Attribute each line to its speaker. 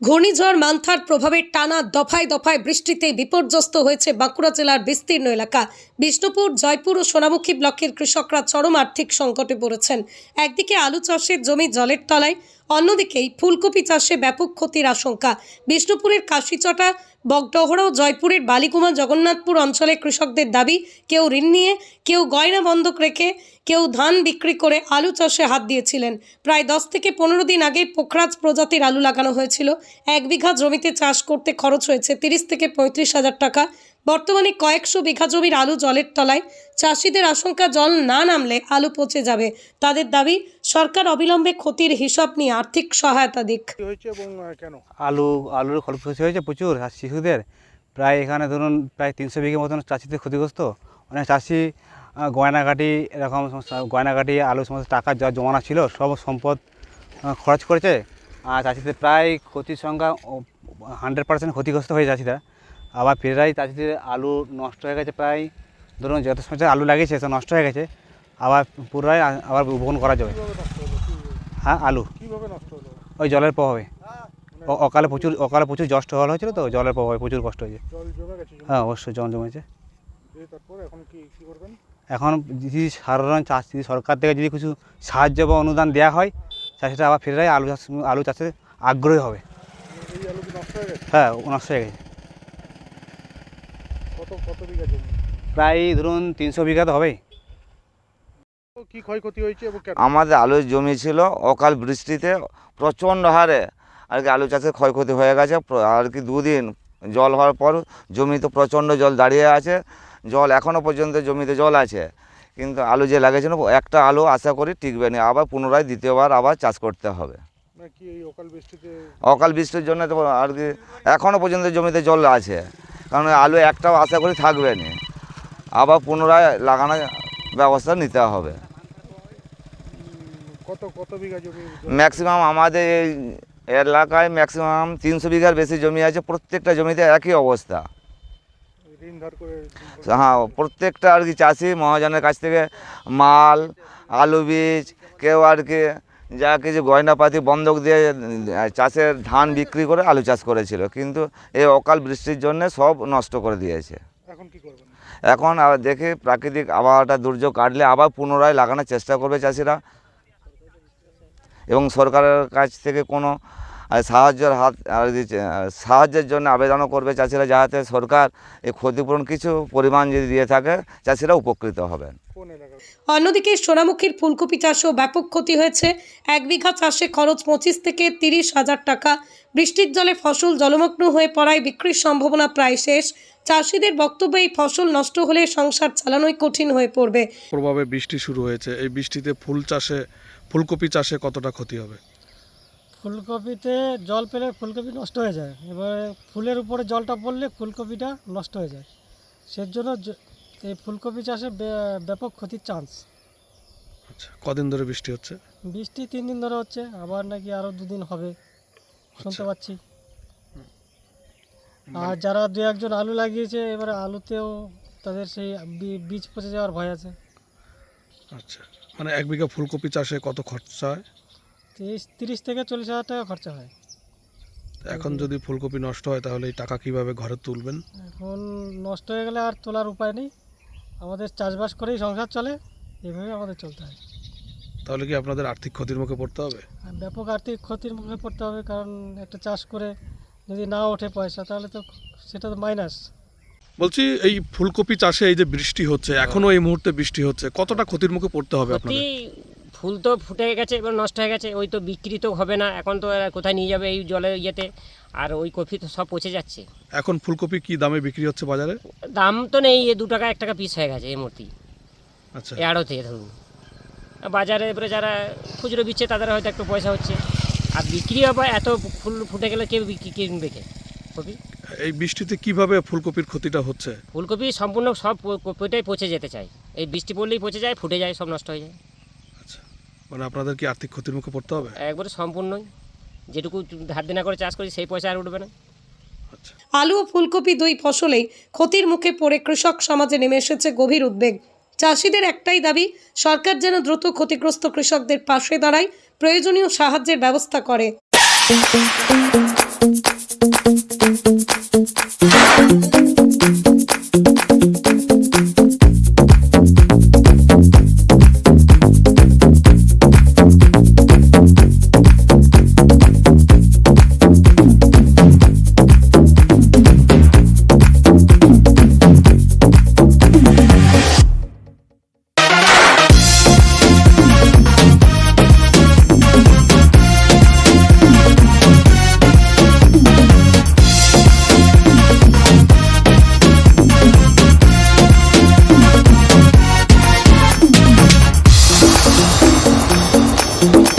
Speaker 1: ঘূর্ণিঝড় মান্থার প্রভাবে টানা দফায় দফায় বৃষ্টিতে বিপর্যস্ত হয়েছে বাঁকুড়া জেলার বিস্তীর্ণ এলাকা। বিষ্ণুপুর, জয়পুর ও সোনামুখী ব্লকের কৃষকরা চরম আর্থিক সংকটে পড়েছেন। একদিকে আলু চাষের জমি জলের তলায় অন্যদিকেই ফুলকপি চাষে ব্যাপক ক্ষতির আশঙ্কা। বিষ্ণুপুরের কাশিচটা বগডহরা ও জয়পুরের বালিকুমা জগন্নাথপুর অঞ্চলে কৃষকদের দাবি, কেউ ঋণ নিয়ে, কেউ গয়না বন্ধক রেখে, কেউ ধান বিক্রি করে আলু চাষে হাত দিয়েছিলেন। প্রায় দশ থেকে পনেরো দিন আগে পোখরাজ প্রজাতির আলু লাগানো হয়েছিল। এক বিঘা জমিতে চাষ করতে খরচ হয়েছে তিরিশ থেকে পঁয়ত্রিশ হাজার টাকা। বর্তমানে কয়েকশো বিঘা জমির আলু জলের তলায় চাষিদের আশঙ্কা জল না নামলে আলু পচে যাবে। তাদের দাবি সরকার অবিলম্বে ক্ষতির হিসাব নিয়ে আর্থিক সহায়তা দিক।
Speaker 2: হয়েছে এবং কেন?
Speaker 3: আলু আলুর ক্ষতি হয়েছে প্রচুর আর শিশুদের প্রায় এখানে ধরুন প্রায় তিনশো বিঘে মতন চাষিদের ক্ষতিগ্রস্ত। অনেক চাষি আহ, গয়নাগাটি এরকম সমস্ত গয়নাগাটি আলু সমস্ত টাকা যা জমানো ছিল সব সম্পদ খরচ করেছে। আর চাষিদের প্রায় ক্ষতির সংখ্যা হান্ড্রেড পার্সেন্ট ক্ষতিগ্রস্ত হয়ে চাষিরা। আবার ফেরাই চাষিদের আলু নষ্ট হয়ে গেছে প্রায় ধরুন যত সময় আলু লাগিয়েছে সব নষ্ট হয়ে গেছে আবার পুনরায় আবার বপন করা যাবে।
Speaker 2: হলো?
Speaker 3: হ্যাঁ আলু।
Speaker 2: হলো?
Speaker 3: ওই জলের প্রভাবে। অ- অকালে প্রচুর অকালে প্রচুর জষ্ট হওয়া হয়েছিল তো জলের প্রভাবে প্রচুর কষ্ট হয়েছে? হ্যাঁ অবশ্যই জল জমেছে।
Speaker 2: এখন
Speaker 3: যদি সাধারণ চাষ যদি সরকার থেকে যদি কিছু সাহায্য বা অনুদান দেওয়া হয় চাষিরা আবার ফেরাই আলু চাষ আলু চাষে আগ্রহী হবে।
Speaker 2: কি নষ্ট হয়ে গেছে?
Speaker 3: হ্যাঁ নষ্ট হয়ে গেছে।
Speaker 2: কত কত বিঘা জমি?
Speaker 3: প্রায় ধরুন তিনশো বিঘা তো হবেই।
Speaker 2: কি ক্ষয়ক্ষতি হয়েছে
Speaker 4: আমাদের আলুর জমি ছিল অকাল বৃষ্টিতে প্রচণ্ড হারে। আর কি আলু চাষের ক্ষয়ক্ষতি হয়ে গেছে আর কি দুদিন জল হওয়ার পর জমিতে প্রচণ্ড জল দাঁড়িয়ে আছে। জল এখনও পর্যন্ত জমিতে জল আছে কিন্তু আলু যে লাগিয়েছিল একটা আলু আশা করি টিকবে না আবার পুনরায় দ্বিতীয়বার আবার চাষ করতে হবে।
Speaker 2: অকাল
Speaker 4: বৃষ্টির জন্য তো আর কি এখনও পর্যন্ত জমিতে জল আছে। কারণ আলু একটাও আশা করি থাকবে না। আবার পুনরায় লাগানোর ব্যবস্থা নিতে হবে।
Speaker 2: কত কত বিঘা জমি
Speaker 4: ম্যাক্সিমাম আমাদের এই এলাকায় ম্যাক্সিমাম তিনশো বিঘার বেশি জমি আছে প্রত্যেকটা জমিতে একই অবস্থা। হ্যাঁ প্রত্যেকটা আর কি চাষি মহাজনের কাছ থেকে মাল আলু বীজ কেউ আর কি যা কিছু গয়নাপাতি বন্ধক দিয়ে চাষের ধান বিক্রি করে আলু চাষ করেছিল। কিন্তু এই অকাল বৃষ্টির জন্য সব নষ্ট করে দিয়েছে।
Speaker 2: এখন আর
Speaker 4: দেখে আবার দেখি প্রাকৃতিক আবহাওয়াটা দুর্যোগ কাটলে আবার পুনরায় লাগানোর চেষ্টা করবে চাষিরা। এবং সরকারের কাছ থেকে কোনো সাহায্যের হাত সাহায্যের জন্য আবেদনও করবে চাষিরা যাতে সরকার এই ক্ষতিপূরণ কিছু পরিমাণ যদি দিয়ে থাকে চাষিরা উপকৃত হবেন।
Speaker 1: অন্যদিকে সোনামুখীর ফুলকপি চাষেও ব্যাপক ক্ষতি হয়েছে। এক বিঘা চাষে খরচ পঁচিশ থেকে তিরিশ হাজার টাকা। বৃষ্টির জলে ফসল জলমগ্ন হয়ে পড়ায় বিক্রির সম্ভাবনা প্রায় শেষ। চাষিদের বক্তব্য এই ফসল নষ্ট হলে সংসার চালানোই কঠিন হয়ে পড়বে।
Speaker 5: প্রভাবে বৃষ্টি শুরু হয়েছে। এই বৃষ্টিতে ফুল চাষে ফুলকপি চাষে কতটা ক্ষতি হবে?
Speaker 6: ফুলকপিতে জল পেলে ফুলকপি নষ্ট হয়ে যায়। এবারে ফুলের উপরে জলটা পড়লে ফুলকপিটা নষ্ট হয়ে যায়। সের জন্য এই ফুলকপি চাষে ব্যাপক ক্ষতির চান্স
Speaker 5: আচ্ছা কদিন ধরে বৃষ্টি হচ্ছে?
Speaker 6: বৃষ্টি তিন দিন ধরে হচ্ছে আবার নাকি আরও দুদিন হবে। শুনতে পাচ্ছি। আর যারা দু একজন আলু লাগিয়েছে এবারে আলুতেও তাদের সেই বীজ পচে যাওয়ার ভয় আছে।
Speaker 5: আচ্ছা মানে এক বিঘা ফুলকপি চাষে কত খরচা হয়?
Speaker 6: তিরিশ তিরিশ থেকে চল্লিশ হাজার টাকা খরচা হয়।
Speaker 5: এখন যদি ফুলকপি নষ্ট হয় তাহলে এই টাকা কীভাবে ঘরে তুলবেন?
Speaker 6: এখন নষ্ট হয়ে গেলে আর তোলার উপায় নেই। আমাদের চাষবাস করেই সংসার চলে এভাবে আমাদের চলতে হয়।
Speaker 5: তাহলে কি আপনাদের আর্থিক ক্ষতির মুখে পড়তে হবে?
Speaker 6: আর ব্যাপক আর্থিক ক্ষতির মুখে পড়তে হবে কারণ একটা চাষ করে যদি না ওঠে পয়সা তাহলে তো সেটা তো মাইনাস
Speaker 5: বলছি এই ফুলকপি চাষে এই যে বৃষ্টি হচ্ছে এখনও এই মুহূর্তে বৃষ্টি হচ্ছে কতটা ক্ষতির মুখে পড়তে হবে আপনাদের?
Speaker 7: ফুল তো ফুটে গেছে এবার নষ্ট হয়ে গেছে ওই তো বিক্রি তো হবে না এখন তো কোথায় নিয়ে যাবে এই জলের ইয়েতে আর ওই কপি তো সব পচে যাচ্ছে।
Speaker 5: এখন ফুলকপি কি দামে বিক্রি হচ্ছে বাজারে?
Speaker 7: দাম তো নেই এ দু টাকা এক টাকা পিস হয়ে গেছে এই মূর্তি
Speaker 5: আচ্ছা।
Speaker 7: এ আড়তে ধরুন। বাজারে এবারে যারা খুচরো বিচ্ছে তাদের হয়তো একটু পয়সা হচ্ছে। আর বিক্রি হবে এত ফুল ফুটে গেলে কেউ বিক্রি কিনবে কে? কপি?
Speaker 5: এই বৃষ্টিতে কীভাবে ফুলকপির ক্ষতিটা হচ্ছে?
Speaker 7: ফুলকপি সম্পূর্ণ সব কপিটাই পচে যেতে চায়। এই বৃষ্টি পড়লেই পচে যায় ফুটে যায় সব নষ্ট হয়ে যায়।
Speaker 5: মানে আপনাদের কি আর্থিক ক্ষতির মুখে পড়তে হবে?
Speaker 7: একবারে সম্পূর্ণই। যেটুকু ধার দেনা করে চাষ করি সেই পয়সা আর উঠবে না।
Speaker 5: আচ্ছা।
Speaker 1: আলু ও ফুলকপি দুই ফসলেই ক্ষতির মুখে পড়ে কৃষক সমাজে নেমে এসেছে গভীর উদ্বেগ। চাষিদের একটাই দাবি সরকার যেন দ্রুত ক্ষতিগ্রস্ত কৃষকদের পাশে দাঁড়ায় প্রয়োজনীয় সাহায্যের ব্যবস্থা করে। Thank you.